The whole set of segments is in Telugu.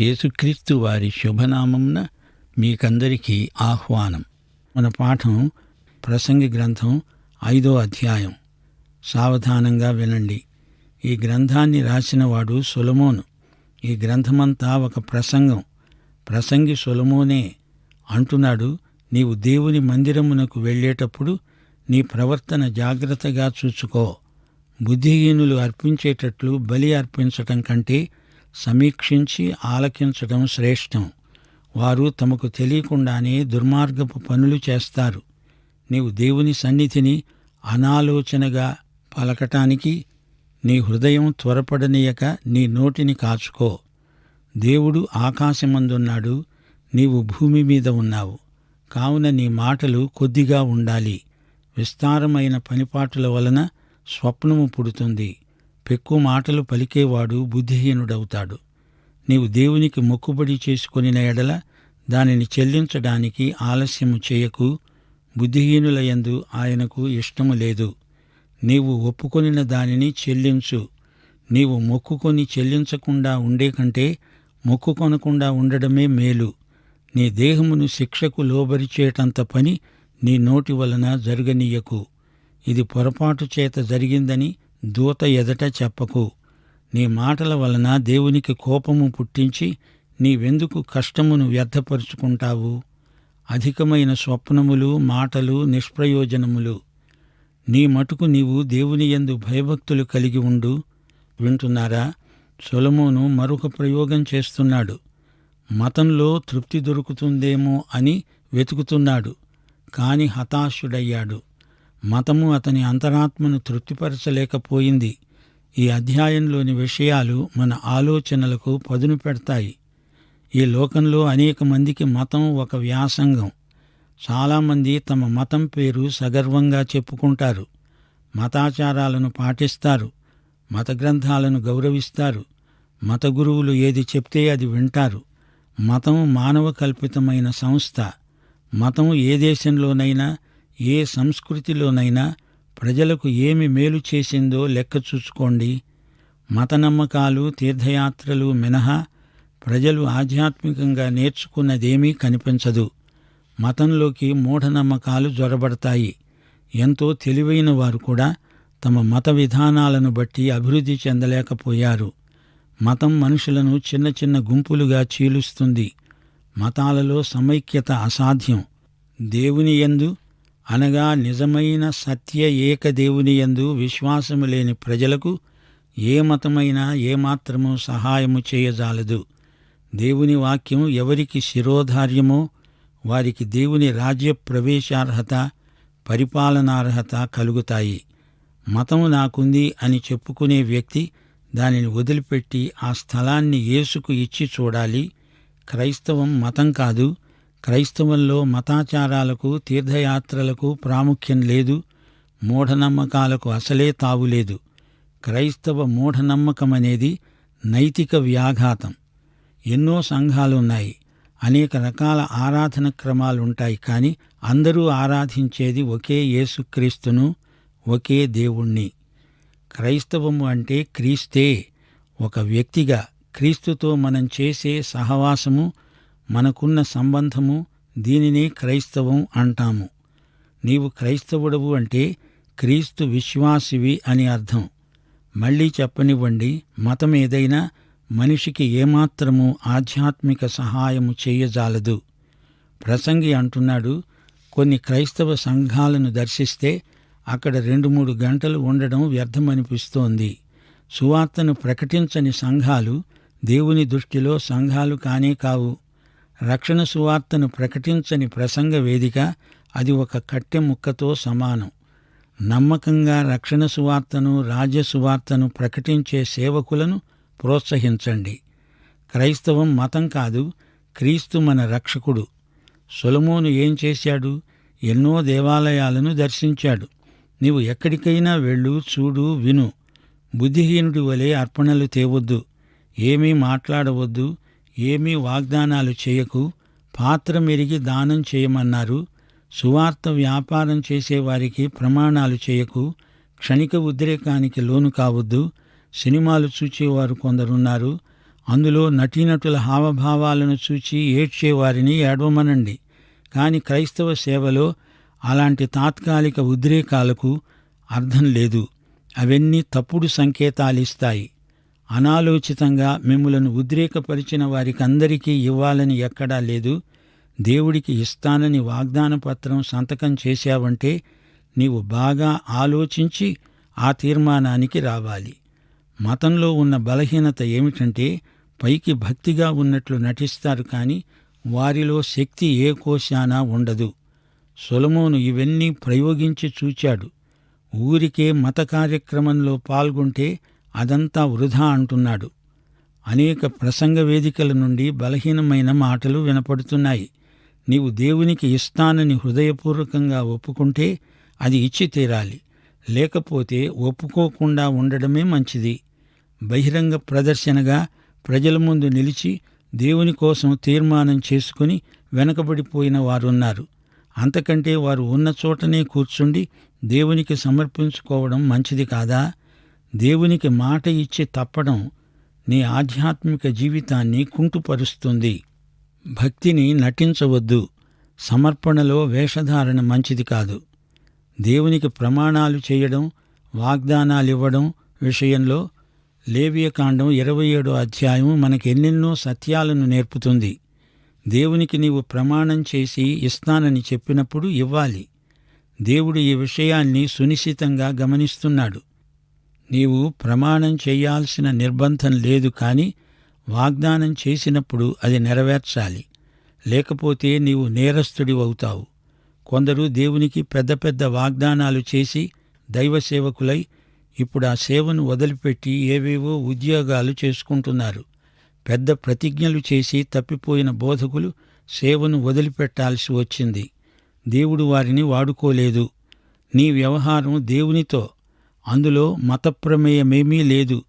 యేసుక్రీస్తు వారి శుభనామంన మీకందరికీ ఆహ్వానం. మన పాఠం ప్రసంగి గ్రంథం ఐదో అధ్యాయం. సావధానంగా వినండి. ఈ గ్రంథాన్ని రాసినవాడు సులమోను. ఈ గ్రంథమంతా ఒక ప్రసంగం. ప్రసంగి సులమోనే అంటున్నాడు నీవు దేవుని మందిరమునకు వెళ్ళేటప్పుడు నీ ప్రవర్తన జాగ్రత్తగా చూసుకో. బుద్ధిహీనులు అర్పించేటట్లు బలి అర్పించటం కంటే సమీక్షించి ఆలకించటం శ్రేష్టం. వారు తమకు తెలియకుండానే దుర్మార్గపు పనులు చేస్తారు. నీవు దేవుని సన్నిధిని అనాలోచనగా పలకటానికి నీ హృదయం త్వరపడనీయక నీ నోటిని కాచుకో. దేవుడు ఆకాశమందున్నాడు నీవు భూమి మీద ఉన్నావు. కావున నీ మాటలు కొద్దిగా ఉండాలి. విస్తారమైన పనిపాటుల వలన స్వప్నము పుడుతుంది. పెక్కు మాటలు పలికేవాడు బుద్ధిహీనుడవుతాడు. నీవు దేవునికి మొక్కుబడి చేసుకొనిన ఎడల దానిని చెల్లించడానికి ఆలస్యము చేయకు బుద్ధిహీనులయందు ఆయనకు ఇష్టము లేదు. నీవు ఒప్పుకొనిన దానిని చెల్లించు. నీవు మొక్కుకొని చెల్లించకుండా ఉండే కంటే మొక్కుకొనకుండా ఉండడమే మేలు. నీ దేహమును శిక్షకు లోబరిచేటంత పని నీ నోటి వలన జరగనీయకు. ఇది పొరపాటు చేత జరిగిందని దూత ఎదట చెప్పకు. నీ మాటల వలన దేవునికి కోపము పుట్టించి నీవెందుకు కష్టమును వ్యర్థపరుచుకుంటావు? అధికమైన స్వప్నములు మాటలు నిష్ప్రయోజనములు. నీ మటుకు నీవు దేవుని యందు భయభక్తులు కలిగి ఉండు. వింటున్నారా? సొలమోను మరొక ప్రయోగం చేస్తున్నాడు. మతంలో తృప్తి దొరుకుతుందేమో అని వెతుకుతున్నాడు. కాని హతాశుడయ్యాడు. మతము అతని అంతరాత్మను తృప్తిపరచలేకపోయింది. ఈ అధ్యాయంలోని విషయాలు మన ఆలోచనలకు పదును పెడతాయి. ఈ లోకంలో అనేక మందికి మతం ఒక వ్యాసంగం. చాలామంది తమ మతం పేరు సగర్వంగా చెప్పుకుంటారు. మతాచారాలను పాటిస్తారు. మత గ్రంథాలను గౌరవిస్తారు. మత గురువులు ఏది చెప్తే అది వింటారు. మతం మానవ కల్పితమైన సంస్థ. మతం ఏ దేశంలోనైనా ఏ సంస్కృతిలోనైనా ప్రజలకు ఏమి మేలు చేసిందో లెక్క చూసుకోండి. మత నమ్మకాలు తీర్థయాత్రలు మినహా ప్రజలు ఆధ్యాత్మికంగా నేర్చుకున్నదేమీ కనిపించదు. మతంలోకి మూఢనమ్మకాలు జొరబడతాయి. ఎంతో తెలివైన వారు కూడా తమ మత విధానాలను బట్టి అభివృద్ధి చెందలేకపోయారు. మతం మనుషులను చిన్న చిన్న గుంపులుగా చీలుస్తుంది. మతాలలో సమైక్యత అసాధ్యం. దేవుని యందు అనగా నిజమైన సత్య ఏక దేవుని యందు విశ్వాసము లేని ప్రజలకు ఏ మతమైనా ఏమాత్రము సహాయము చేయజాలదు. దేవుని వాక్యం ఎవరికి శిరోధార్యమో వారికి దేవుని రాజ్య ప్రవేశార్హత పరిపాలనార్హత కలుగుతాయి. మతం నాకుంది అని చెప్పుకునే వ్యక్తి దానిని వదిలిపెట్టి ఆ స్థలాన్ని యేసుకు ఇచ్చి చూడాలి. క్రైస్తవం మతం కాదు క్రైస్తవంలో మతాచారాలకు తీర్థయాత్రలకు ప్రాముఖ్యం లేదు మూఢనమ్మకాలకు అసలే తావులేదు క్రైస్తవ మూఢనమ్మకం అనేది నైతిక వ్యాఘాతం. ఎన్నో సంఘాలున్నాయి. అనేక రకాల ఆరాధన క్రమాలుంటాయి కానీ అందరూ ఆరాధించేది ఒకే యేసుక్రీస్తును ఒకే దేవుణ్ణి. క్రైస్తవము అంటే క్రీస్తే. ఒక వ్యక్తిగా క్రీస్తుతో మనం చేసే సహవాసము మనకున్న సంబంధము దీనినే క్రైస్తవం అంటాము. నీవు క్రైస్తవుడవు అంటే క్రీస్తు విశ్వాసివి అని అర్థం. మళ్ళీ చెప్పనివ్వండి మతం ఏదైనా మనిషికి ఏమాత్రము ఆధ్యాత్మిక సహాయము చేయజాలదు. ప్రసంగి అంటున్నాడు కొన్ని క్రైస్తవ సంఘాలను దర్శిస్తే అక్కడ రెండు మూడు గంటలు ఉండడం వ్యర్థమనిపిస్తోంది. సువార్తను ప్రకటించని సంఘాలు దేవుని దృష్టిలో సంఘాలు కానే కావు. రక్షణ సువార్తను ప్రకటించని ప్రసంగ వేదిక అది ఒక కట్టె ముక్కతో సమానం. నమ్మకంగా రక్షణ సువార్తను రాజ్య సువార్తను ప్రకటించే సేవకులను ప్రోత్సహించండి. క్రైస్తవం మతం కాదు క్రీస్తు మన రక్షకుడు. సొలమోను ఏం చేశాడు? ఎన్నో దేవాలయాలను దర్శించాడు. నీవు ఎక్కడికైనా వెళ్ళు చూడు విను. బుద్ధిహీనుడి వలె అర్పణలు తేవద్దు. ఏమీ మాట్లాడవద్దు. ఏమీ వాగ్దానాలు చేయకు పాత్ర మెరిగి దానం చేయమన్నారు. సువార్త వ్యాపారం చేసేవారికి ప్రమాణాలు చేయకు క్షణిక ఉద్రేకానికి లోను కావద్దు. సినిమాలు చూచేవారు కొందరున్నారు. అందులో నటీనటుల హావభావాలను చూచి ఏడ్చేవారిని ఏడవమనండి. కాని క్రైస్తవ సేవలో అలాంటి తాత్కాలిక ఉద్రేకాలకు అర్థం లేదు. అవన్నీ తప్పుడు సంకేతాలిస్తాయి. అనాలోచితంగా మిమ్మలను ఉద్రేకపరిచిన వారికందరికీ ఇవ్వాలని ఎక్కడా లేదు. దేవుడికి ఇస్తానని వాగ్దాన పత్రం సంతకం చేశావంటే నీవు బాగా ఆలోచించి ఆ తీర్మానానికి రావాలి. మతంలో ఉన్న బలహీనత ఏమిటంటే పైకి భక్తిగా ఉన్నట్లు నటిస్తారు కానీ వారిలో శక్తి ఏ కోశానా ఉండదు. సొలమోను ఇవన్నీ ప్రయోగించి చూచాడు. ఊరికే మత కార్యక్రమంలో పాల్గొంటే అదంతా వృధా అంటున్నాడు. అనేక ప్రసంగ వేదికల నుండి బలహీనమైన మాటలు వినపడుతున్నాయి. నీవు దేవునికి ఇస్తానని హృదయపూర్వకంగా ఒప్పుకుంటే అది ఇచ్చి తీరాలి. లేకపోతే ఒప్పుకోకుండా ఉండడమే మంచిది. బహిరంగ ప్రదర్శనగా ప్రజల ముందు నిలిచి దేవుని కోసం తీర్మానం చేసుకుని వెనకబడిపోయిన వారున్నారు. అంతకంటే వారు ఉన్న చోటనే కూర్చుండి దేవునికి సమర్పించుకోవడం మంచిది కాదా? దేవునికి మాట ఇచ్చి తప్పడం నీ ఆధ్యాత్మిక జీవితాన్ని కుంటుపరుస్తుంది. భక్తిని నటించవద్దు. సమర్పణలో వేషధారణ మంచిది కాదు. దేవునికి ప్రమాణాలు చేయడం వాగ్దానాలివ్వడం విషయంలో లేవియకాండం ఇరవై ఏడో అధ్యాయం మనకెన్నెన్నో సత్యాలను నేర్పుతుంది. దేవునికి నీవు ప్రమాణం చేసి ఇస్తానని చెప్పినప్పుడు ఇవ్వాలి. దేవుడు ఈ విషయాన్ని సునిశ్చితంగా గమనిస్తున్నాడు. నీవు ప్రమాణం చేయాల్సిన నిర్బంధం లేదు కానీ వాగ్దానం చేసినప్పుడు అది నెరవేర్చాలి. లేకపోతే నీవు నేరస్తుడి అవుతావు. కొందరు దేవునికి పెద్ద పెద్ద వాగ్దానాలు చేసి దైవ సేవకులై ఇప్పుడు ఆ సేవను వదిలిపెట్టి ఏవేవో ఉద్యోగాలు చేసుకుంటున్నారు. పెద్ద ప్రతిజ్ఞలు చేసి తప్పిపోయిన బోధకులు సేవను వదిలిపెట్టాల్సి వచ్చింది. దేవుడు వారిని వాడుకోలేదు. నీ వ్యవహారం దేవునితో అందులో మతప్రమేయమేమీ లేదు.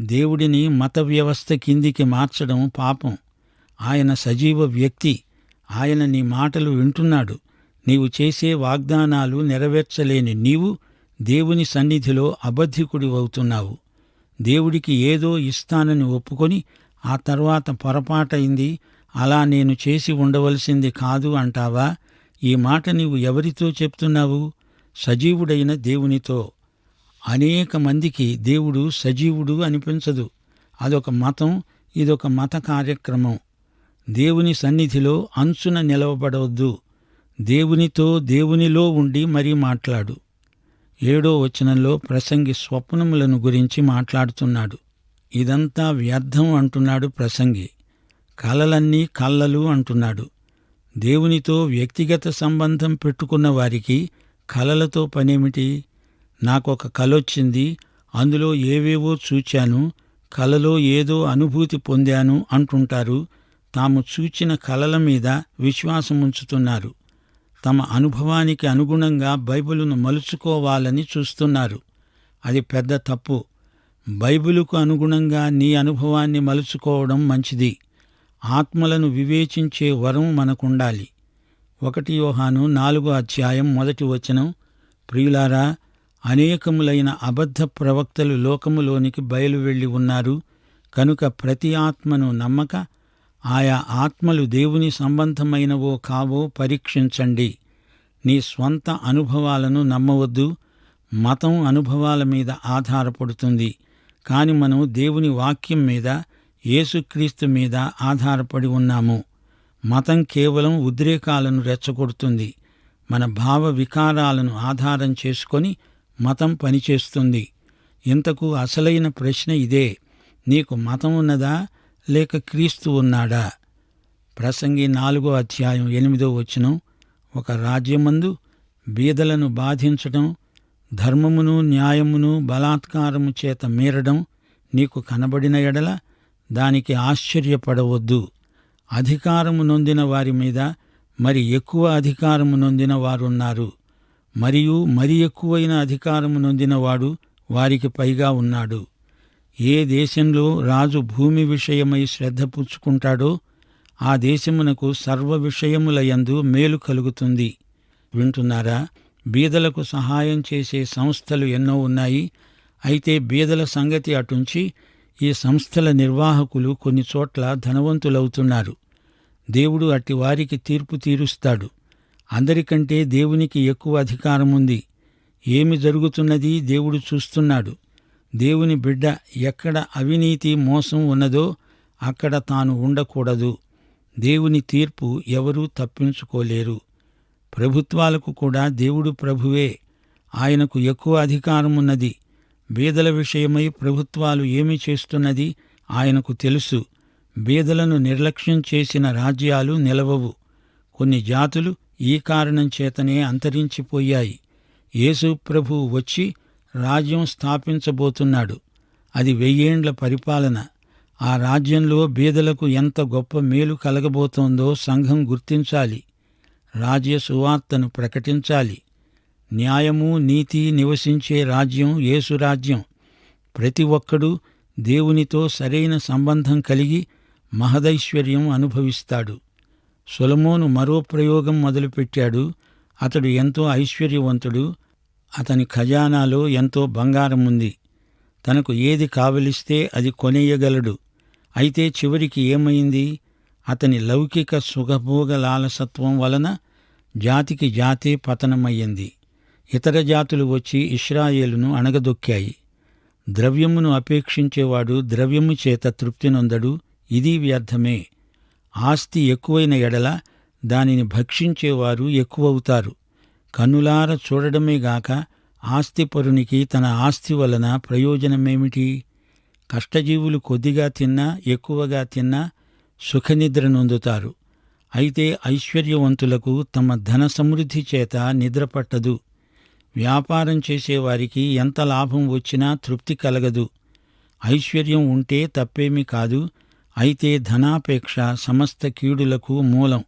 దేవుడిని మత వ్యవస్థ కిందికి మార్చడం పాపం. ఆయన సజీవ వ్యక్తి. ఆయన నీ మాటలు వింటున్నాడు. నీవు చేసే వాగ్దానాలు నెరవేర్చలేని నీవు దేవుని సన్నిధిలో అబద్ధికుడి అవుతున్నావు. దేవుడికి ఏదో ఇస్తానని ఒప్పుకొని ఆ తర్వాత పొరపాటైంది. అలా నేను చేసి ఉండవలసింది కాదు అంటావా? ఈ మాట నీవు ఎవరితో చెప్తున్నావు? సజీవుడైన దేవునితో. అనేక మందికి దేవుడు సజీవుడు అనిపించదు అదొక మతం ఇదొక మత కార్యక్రమం. దేవుని సన్నిధిలో అంచున నిలవబడవద్దు. దేవునితో దేవునిలో ఉండి మరీ మాట్లాడు. ఏడో వచనంలో ప్రసంగి స్వప్నములను గురించి మాట్లాడుతున్నాడు. ఇదంతా వ్యర్థం అంటున్నాడు ప్రసంగి. కలలన్నీ కళ్ళలు అంటున్నాడు. దేవునితో వ్యక్తిగత సంబంధం పెట్టుకున్న వారికి కలలతో పనేమిటి? నాకొక కలొచ్చింది అందులో ఏవేవో చూచాను కలలో ఏదో అనుభూతి పొందాను అంటుంటారు తాము చూచిన కలల మీద విశ్వాసముంచుతున్నారు తమ అనుభవానికి అనుగుణంగా బైబిలును మలుచుకోవాలని చూస్తున్నారు. అది పెద్ద తప్పు. బైబిలుకు అనుగుణంగా నీ అనుభవాన్ని మలుచుకోవడం మంచిది. ఆత్మలను వివేచించే వరం మనకుండాలి. ఒకటి యోహాను నాలుగో అధ్యాయం మొదటి వచనం. ప్రియులారా అనేకములైన అబద్ధ ప్రవక్తలు లోకములోనికి బయలు వెళ్ళి ఉన్నారు. కనుక ప్రతి ఆత్మను నమ్మక ఆయా ఆత్మలు దేవుని సంబంధమైనవో కావో పరీక్షించండి. నీ స్వంత అనుభవాలను నమ్మవద్దు. మతం అనుభవాల మీద ఆధారపడుతుంది. కాని మనం దేవుని వాక్యం మీద యేసుక్రీస్తు మీద ఆధారపడి ఉన్నాము. మతం కేవలం ఉద్రేకాలను రెచ్చగొడుతుంది. మన భావ వికారాలను ఆధారం చేసుకొని మతం పనిచేస్తుంది. ఇంతకు అసలైన ప్రశ్న ఇదే. నీకు మతం ఉన్నదా? లేక క్రీస్తు ఉన్నాడా? ప్రసంగి నాలుగో అధ్యాయం ఎనిమిదో వచనం. ఒక రాజ్యమందు బీదలను బాధించడం ధర్మమును న్యాయమును బలాత్కారము చేత మీరడం నీకు కనబడిన ఎడల దానికి ఆశ్చర్యపడవద్దు. అధికారము నొందిన వారి మీద మరి ఎక్కువ అధికారము నొందిన వారున్నారు. మరియు మరి ఎక్కువైన అధికారము నొందినవాడు వారికి పైగా ఉన్నాడు. ఏ దేశంలో రాజు భూమి విషయమై శ్రద్ధ పుచ్చుకుంటాడో ఆ దేశమునకు సర్వ విషయములయందు మేలు కలుగుతుంది. వింటున్నారా? బీదలకు సహాయం చేసే సంస్థలు ఎన్నో ఉన్నాయి. అయితే బీదల సంగతి అటుంచి ఈ సంస్థల నిర్వాహకులు కొన్ని చోట్ల ధనవంతులవుతున్నారు. దేవుడు అట్టి వారికి తీర్పు తీరుస్తాడు. అందరికంటే దేవునికి ఎక్కువ అధికారం ఉంది ఏమి జరుగుతున్నది దేవుడు చూస్తున్నాడు. దేవుని బిడ్డ ఎక్కడ అవినీతి మోసం ఉన్నదో అక్కడ తాను ఉండకూడదు. దేవుని తీర్పు ఎవరూ తప్పించుకోలేరు. ప్రభుత్వాలకు కూడా దేవుడు ప్రభువే. ఆయనకు ఎక్కువ అధికారమున్నది. బీదల విషయమై ప్రభుత్వాలు ఏమి చేస్తున్నది ఆయనకు తెలుసు. బీదలను నిర్లక్ష్యం చేసిన రాజ్యాలు నిలవవు. కొన్ని జాతులు ఈ కారణం చేతనే అంతరించిపోయాయి. యేసు ప్రభు వచ్చి రాజ్యం స్థాపించబోతున్నాడు. అది వెయ్యేండ్ల పరిపాలన. ఆ రాజ్యంలో బీదలకు ఎంత గొప్ప మేలు కలగబోతోందో సంఘం గుర్తించాలి. రాజ్య సువార్తను ప్రకటించాలి. న్యాయము నీతి నివసించే రాజ్యం యేసు రాజ్యం. ప్రతి ఒక్కడూ దేవునితో సరైన సంబంధం కలిగి మహదైశ్వర్యం అనుభవిస్తాడు. సొలమోను మరో ప్రయోగం మొదలుపెట్టాడు. అతడు ఎంతో ఐశ్వర్యవంతుడు. అతని ఖజానాలో ఎంతో బంగారం ఉంది తనకు ఏది కావలిస్తే అది కొనేయగలడు. అయితే చివరికి ఏమైంది? అతని లౌకిక సుఖభోగ లాలసత్వం వలన జాతికి జాతే పతనమయ్యింది. ఇతర జాతులు వచ్చి ఇస్రాయేలును అణగదొక్కాయి. ద్రవ్యమును అపేక్షించేవాడు ద్రవ్యము చేత తృప్తి నొందడు. ఇది వ్యర్థమే. ఆస్తి ఎక్కువైన ఎడల దానిని భక్షించేవారు ఎక్కువవుతారు. కన్నులార చూడడమే గాక ఆస్తిపరునికి తన ఆస్తి వలన ప్రయోజనమేమిటి? కష్టజీవులు కొద్దిగా తిన్నా ఎక్కువగా తిన్నా సుఖనిద్ర నొందుతారు. అయితే ఐశ్వర్యవంతులకు తమ ధన సమృద్ధి చేత నిద్రపట్టదు వ్యాపారం చేసేవారికి ఎంత లాభం వచ్చినా తృప్తి కలగదు. ఐశ్వర్యం ఉంటే తప్పేమీ కాదు. అయితే ధనాపేక్ష సమస్త కీడులకు మూలం.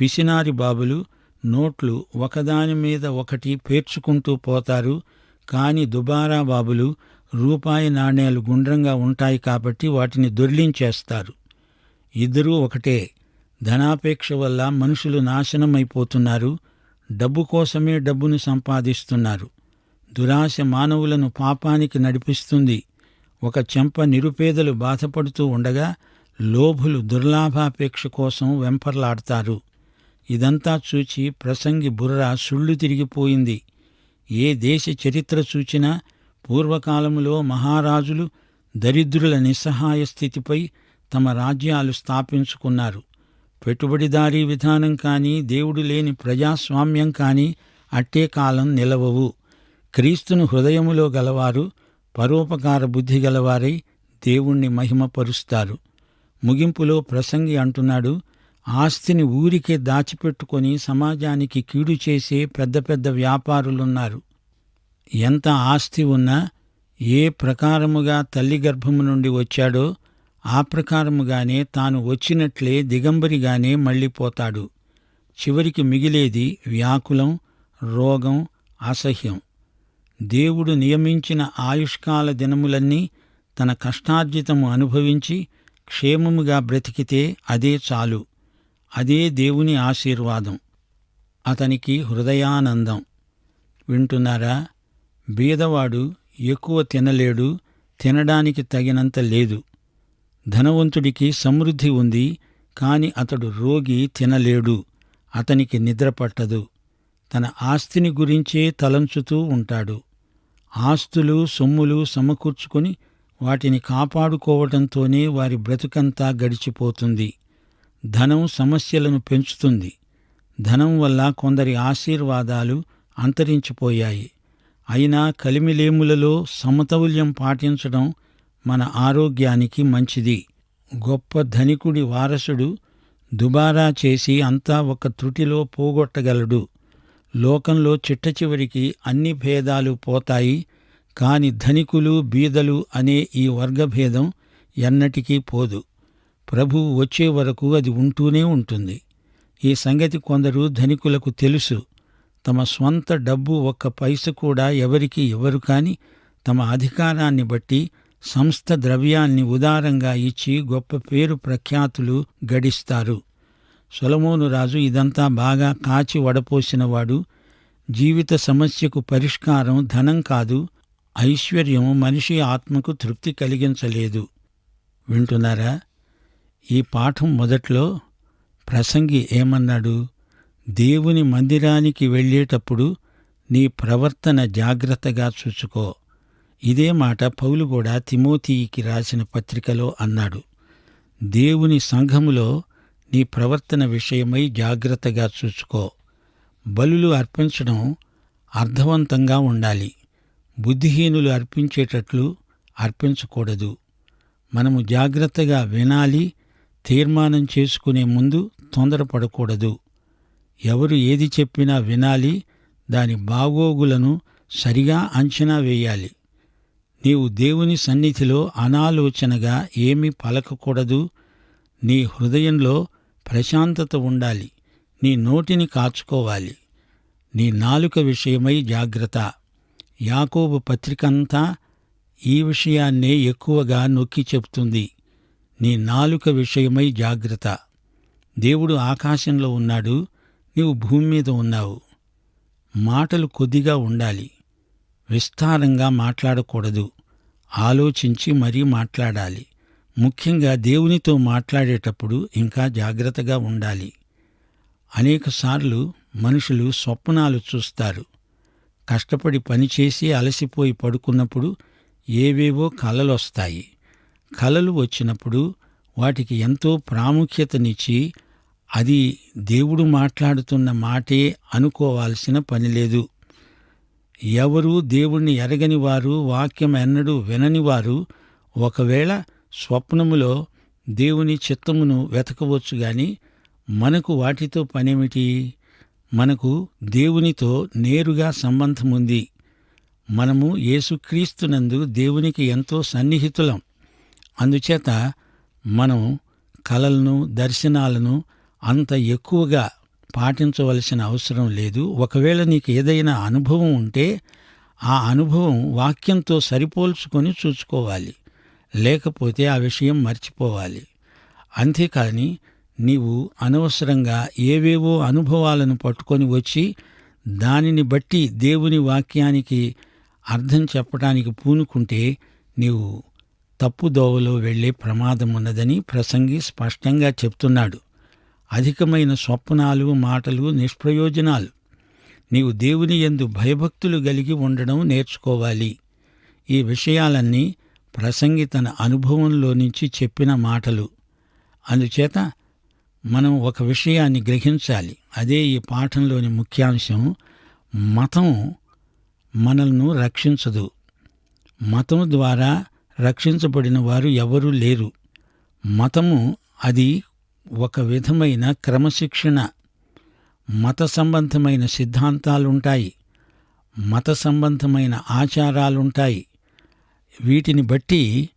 పిసినారి బాబులు నోట్లు ఒకదాని మీద ఒకటి పేర్చుకుంటూ పోతారు. కాని దుబారా బాబులు రూపాయి నాణేలు గుండ్రంగా ఉంటాయి కాబట్టి వాటిని దొర్లించేస్తారు. ఇద్దరూ ఒకటే. ధనాపేక్ష వల్ల మనుషులు నాశనమైపోతున్నారు. డబ్బు కోసమే డబ్బును సంపాదిస్తున్నారు. దురాశ మానవులను పాపానికి నడిపిస్తుంది. ఒక చెంప నిరుపేదలు బాధపడుతూ ఉండగా లోభులు దుర్లాభాపేక్ష కోసం వెంపర్లాడతారు. ఇదంతా చూచి ప్రసంగి బుర్ర సుళ్ళు తిరిగిపోయింది. ఏ దేశ చరిత్ర చూచినా పూర్వకాలములో మహారాజులు దరిద్రుల నిస్సహాయ స్థితిపై తమ రాజ్యాలు స్థాపించుకున్నారు. పెట్టుబడిదారీ విధానం కానీ దేవుడు లేని ప్రజాస్వామ్యం కానీ అట్టే కాలం నిలవవు. క్రీస్తును హృదయములో గలవారు పరోపకార బుద్ధి గలవారై దేవుణ్ణి మహిమపరుస్తారు. ముగింపులో ప్రసంగి అంటున్నాడు ఆస్తిని ఊరికే దాచిపెట్టుకొని సమాజానికి కీడు చేసే పెద్ద పెద్ద వ్యాపారులున్నారు. ఎంత ఆస్తి ఉన్నా ఏ ప్రకారముగా తల్లి గర్భము నుండి వచ్చాడో ఆ ప్రకారముగానే తాను వచ్చినట్లే దిగంబరిగానే మళ్ళీపోతాడు చివరికి మిగిలేది వ్యాకులం రోగం అసహ్యం. దేవుడు నియమించిన ఆయుష్కాల దినములన్నీ తన కష్టార్జితము అనుభవించి క్షేమముగా బ్రతికితే అదే చాలు. అదే దేవుని ఆశీర్వాదం. అతనికి హృదయానందం. వింటున్నారా? బీదవాడు ఎక్కువ తినలేడు తినడానికి తగినంత లేదు. ధనవంతుడికి సమృద్ధి ఉంది కాని అతడు రోగి తినలేడు అతనికి నిద్ర పట్టదు. తన ఆస్తిని గురించే తలంచుతూ ఉంటాడు. ఆస్తులు సొమ్ములు సమకూర్చుకొని వాటిని కాపాడుకోవటంతోనే వారి బ్రతుకంతా గడిచిపోతుంది. ధనం సమస్యలను పెంచుతుంది. ధనం వల్ల కొందరి ఆశీర్వాదాలు అంతరించిపోయాయి. అయినా కలిమిలేములలో సమతౌల్యం పాటించడం మన ఆరోగ్యానికి మంచిది. గొప్ప ధనికుడి వారసుడు దుబారా చేసి అంతా ఒక త్రుటిలో పోగొట్టగలడు. లోకంలో చిట్ట చివరికి అన్ని భేదాలు పోతాయి కాని ధనికులు బీదలు అనే ఈ వర్గభేదం ఎన్నటికీ పోదు. ప్రభు వచ్చే వరకు అది ఉంటూనే ఉంటుంది. ఈ సంగతి కొందరు ధనికులకు తెలుసు. తమ స్వంత డబ్బు ఒక్క పైస కూడా ఎవరికి ఇవ్వరు కాని తమ అధికారాన్ని బట్టి సంస్థ ద్రవ్యాన్ని ఉదారంగా ఇచ్చి గొప్ప పేరు ప్రఖ్యాతులు గడిస్తారు. సొలమోను రాజు ఇదంతా బాగా కాచి వడపోసినవాడు. జీవిత సమస్యకు పరిష్కారం ధనం కాదు ఐశ్వర్యం మనిషి ఆత్మకు తృప్తి కలిగించలేదు. వింటున్నారా? ఈ పాఠం మొదట్లో ప్రసంగి ఏమన్నాడు? దేవుని మందిరానికి వెళ్ళేటప్పుడు నీ ప్రవర్తన జాగ్రత్తగా చూసుకో. ఇదే మాట పౌలు కూడా తిమోతికి రాసిన పత్రికలో అన్నాడు. దేవుని సంఘములో నీ ప్రవర్తన విషయమై జాగ్రత్తగా చూసుకో. బలులు అర్పించడం అర్థవంతంగా ఉండాలి. బుద్ధిహీనులు అర్పించేటట్లు అర్పించకూడదు. మనము జాగ్రత్తగా వినాలి తీర్మానం చేసుకునే ముందు తొందరపడకూడదు. ఎవరు ఏది చెప్పినా వినాలి దాని బాగోగులను సరిగా అంచనా వేయాలి. నీవు దేవుని సన్నిధిలో అనాలోచనగా ఏమీ పలకకూడదు. నీ హృదయంలో ప్రశాంతత ఉండాలి. నీ నోటిని కాచుకోవాలి. నీ నాలుక విషయమై జాగ్రత్త. యాకోబు పత్రికంతా ఈ విషయాన్నే ఎక్కువగా నొక్కి చెప్తుంది. నీ నాలుక విషయమై జాగ్రత్త. దేవుడు ఆకాశంలో ఉన్నాడు. నీవు భూమి మీద ఉన్నావు. మాటలు కొద్దిగా ఉండాలి. విస్తారంగా మాట్లాడకూడదు. ఆలోచించి మరీ మాట్లాడాలి. ముఖ్యంగా దేవునితో మాట్లాడేటప్పుడు ఇంకా జాగ్రత్తగా ఉండాలి. అనేకసార్లు మనుషులు స్వప్నాలు చూస్తారు. కష్టపడి పనిచేసి అలసిపోయి పడుకున్నప్పుడు ఏవేవో కలలొస్తాయి. కలలు వచ్చినప్పుడు వాటికి ఎంతో ప్రాముఖ్యతనిచ్చి అది దేవుడు మాట్లాడుతున్న మాటే అనుకోవాల్సిన పని లేదు. ఎవరు దేవుణ్ణి ఎరగని వారు వాక్యం ఎన్నడూ వినని వారు ఒకవేళ స్వప్నములో దేవుని చిత్తమును వెతకవచ్చు గాని మనకు వాటితో పనేమిటి? మనకు దేవునితో నేరుగా సంబంధం ఉంది మనము యేసుక్రీస్తునందు దేవునికి ఎంతో సన్నిహితులం. అందుచేత మనం కలలను దర్శనాలను అంత ఎక్కువగా పాటించవలసిన అవసరం లేదు. ఒకవేళ నీకు ఏదైనా అనుభవం ఉంటే ఆ అనుభవం వాక్యంతో సరిపోల్చుకొని చూసుకోవాలి లేకపోతే ఆ విషయం మర్చిపోవాలి. అంతేకాని నీవు అనవసరంగా ఏవేవో అనుభవాలను పట్టుకొని వచ్చి దానిని బట్టి దేవుని వాక్యానికి అర్థం చెప్పడానికి పూనుకుంటే నీవు తప్పుదోవలో వెళ్ళే ప్రమాదం ఉన్నదని ప్రసంగి స్పష్టంగా చెప్తున్నాడు. అధికమైన స్వప్నాలు మాటలు నిష్ప్రయోజనాలు. నీవు దేవుని యందు భయభక్తులు కలిగి ఉండడం నేర్చుకోవాలి. ఈ విషయాలన్నీ ప్రసంగి తన అనుభవంలో నుంచి చెప్పిన మాటలు. అందుచేత మనం ఒక విషయాన్ని గ్రహించాలి. అదే ఈ పాఠంలోని ముఖ్యాంశం మతం మనల్ని రక్షించదు. మతం ద్వారా రక్షించబడిన వారు ఎవరూ లేరు. మతము అది ఒక విధమైన క్రమశిక్షణ. మత సంబంధమైన సిద్ధాంతాలుంటాయి. మత సంబంధమైన ఆచారాలుంటాయి. వీటిని బట్టి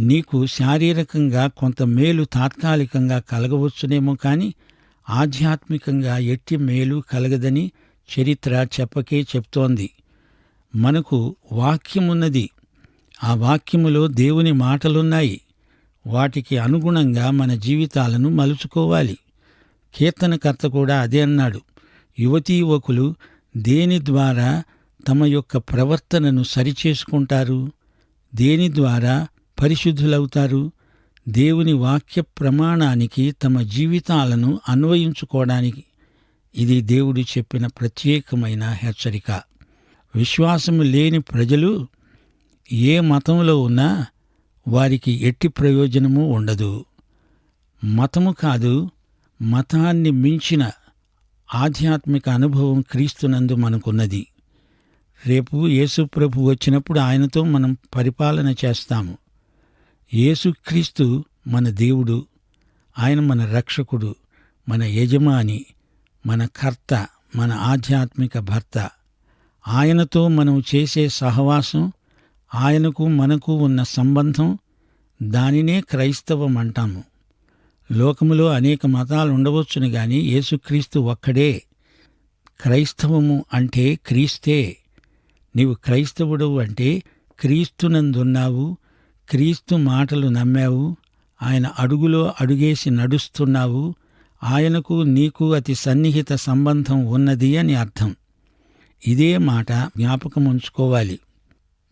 నీకు శారీరకంగా కొంత మేలు తాత్కాలికంగా కలగవచ్చునేమో కానీ ఆధ్యాత్మికంగా ఎట్టి మేలు కలగదని చరిత్ర చెప్పకే చెప్తోంది. మనకు వాక్యమున్నది. ఆ వాక్యములో దేవుని మాటలున్నాయి. వాటికి అనుగుణంగా మన జీవితాలను మలుచుకోవాలి. కీర్తనకర్త కూడా అదే అన్నాడు. యువతీ యువకులు దేని ద్వారా తమ యొక్క ప్రవర్తనను సరిచేసుకుంటారు? దేని ద్వారా పరిశుద్ధులవుతారు? దేవుని వాక్య ప్రమాణానికి తమ జీవితాలను అన్వయించుకోవడానికి. ఇది దేవుడు చెప్పిన ప్రత్యేకమైన హెచ్చరిక. విశ్వాసము లేని ప్రజలు ఏ మతంలో ఉన్నా వారికి ఎట్టి ప్రయోజనము ఉండదు. మతము కాదు మతాన్ని మించిన ఆధ్యాత్మిక అనుభవం క్రీస్తునందు మనకున్నది. రేపు యేసుప్రభు వచ్చినప్పుడు ఆయనతో మనం పరిపాలన చేస్తాము. యేసుక్రీస్తు మన దేవుడు ఆయన మన రక్షకుడు మన యజమాని మన కర్త మన ఆధ్యాత్మిక భర్త. ఆయనతో మనం చేసే సహవాసం ఆయనకు మనకు ఉన్న సంబంధం దానినే క్రైస్తవం అంటాము. లోకములో అనేక మతాలు ఉండవచ్చును గాని యేసుక్రీస్తు ఒక్కడే. క్రైస్తవము అంటే క్రీస్తే. నీవు క్రైస్తవుడు అంటే క్రీస్తునందున్నావు క్రీస్తు మాటలు నమ్మావు ఆయన అడుగులో అడుగేసి నడుస్తున్నావు ఆయనకు నీకు అతి సన్నిహిత సంబంధం ఉన్నది అని అర్థం. ఇదే మాట జ్ఞాపకం ఉంచుకోవాలి.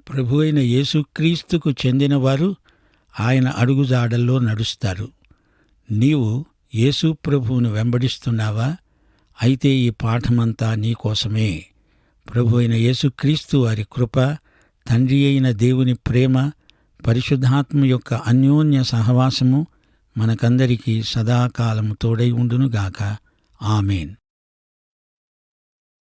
ప్రభు అయిన యేసుక్రీస్తుకు చెందినవారు ఆయన అడుగుజాడల్లో నడుస్తారు. నీవు యేసు ప్రభువును వెంబడిస్తున్నావా? అయితే ఈ పాఠమంతా నీకోసమే ప్రభు అయిన యేసుక్రీస్తు వారి కృప తండ్రి అయిన దేవుని ప్రేమ పరిశుద్ధాత్మ యొక్క అన్యోన్య సహవాసము మనకందరికీ సదాకాలము తోడై ఉండునుగాక. ఆమెన్.